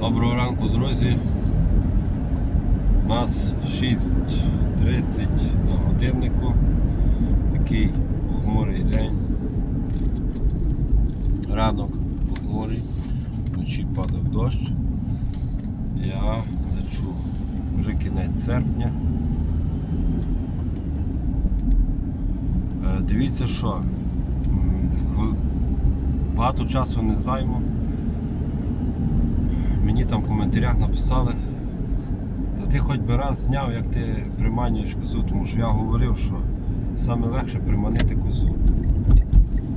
Доброго ранку, друзі. У нас 6.30 на годиннику. Такий похмурий день. Ранок похмурий, вночі падав дощ. Я лечу вже кінець серпня. Е, Дивіться що. Багато часу не займу. Мені там в коментарях написали, та ти хоч би раз зняв, як ти приманюєш козу, тому що я говорив, що саме легше приманити козу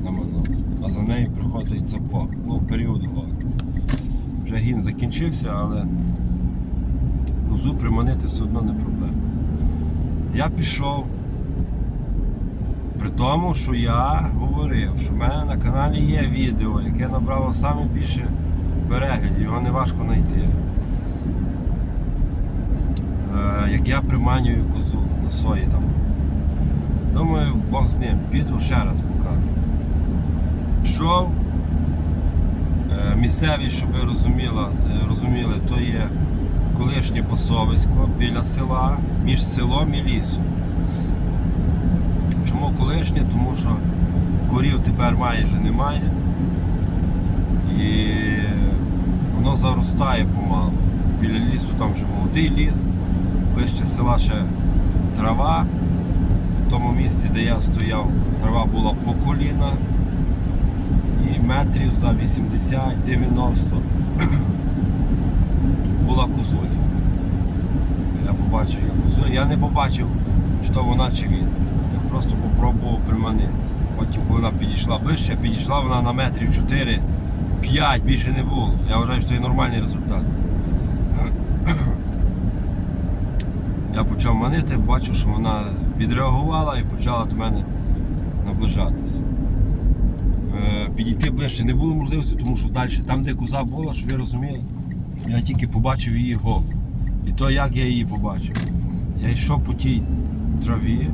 на манок, а за нею приходить цапок, ну період году. Вже гін закінчився, але козу приманити все одно не проблема. Я пішов. При тому, що я говорив, що в мене на каналі є відео, яке набрало саме більше переглядів, його не важко знайти. Е, як я приманюю козу на сої там. Думаю, Бог з ним, піду ще раз покажу. Пішов. Е, Місцевість, щоб ви розуміли, розуміли, то є колишнє пасовисько біля села, між селом і лісом. Чому колишнє? Тому що корів тепер майже немає. І воно заростає помалу. Біля лісу там вже молодий ліс, ближче села ще трава. В тому місці, де я стояв, трава була по коліна і метрів за 80-90 була козуля. Я побачив, як козуля. Я не побачив, чи то вона чи він. Я просто попробував приманити. Потім, коли вона підійшла ближче, підійшла вона на метрів 4 5 більше не було. Я вважаю, що це є нормальний результат. Я почав манити, бачив, що вона відреагувала і почала до мене наближатися. Е, Підійти ближче не було можливості, тому що далі, там, де коза була, щоб ви розуміли, я тільки побачив її голову. І то як я її побачив. Я йшов по тій траві,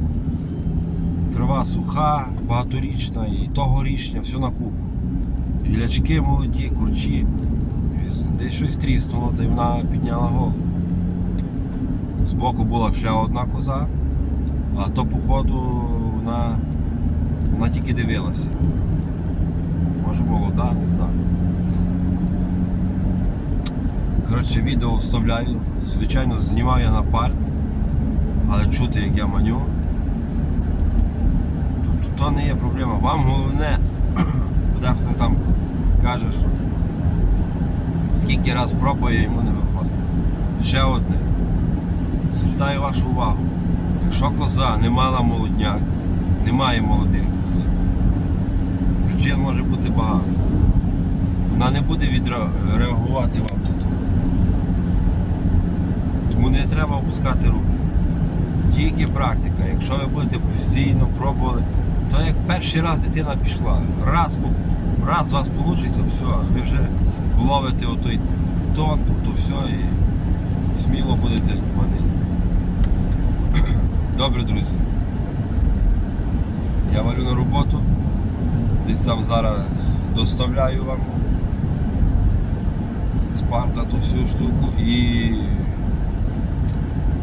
трава суха, багаторічна, і тогорічня, все на купу. Гілячки молоді, курчі. Десь щось тріснуло, та й вона підняла голову. Збоку була ще одна коза, а то, походу, вона, вона тільки дивилася. Може молода, не знаю. Коротше, відео вставляю. Звичайно, знімав я на парт, але чути, як я маню. Тобто то не є проблема. Вам головне, каже, що скільки раз пробує, йому не виходить. Ще одне. Звертаю вашу увагу. Якщо коза не мала молодняк, немає молодих козів. Причин може бути багато. Вона не буде відреагувати вам на то. Тому не треба опускати руки. Тільки практика. Якщо ви будете постійно пробували, то як перший раз дитина пішла, раз, раз у вас вийде, все, ви вже вловите отой тон, то все і сміло будете манити. Добре, друзі. Я валю на роботу. Десь там зараз доставляю вам Спарта ту всю штуку і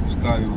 пускаю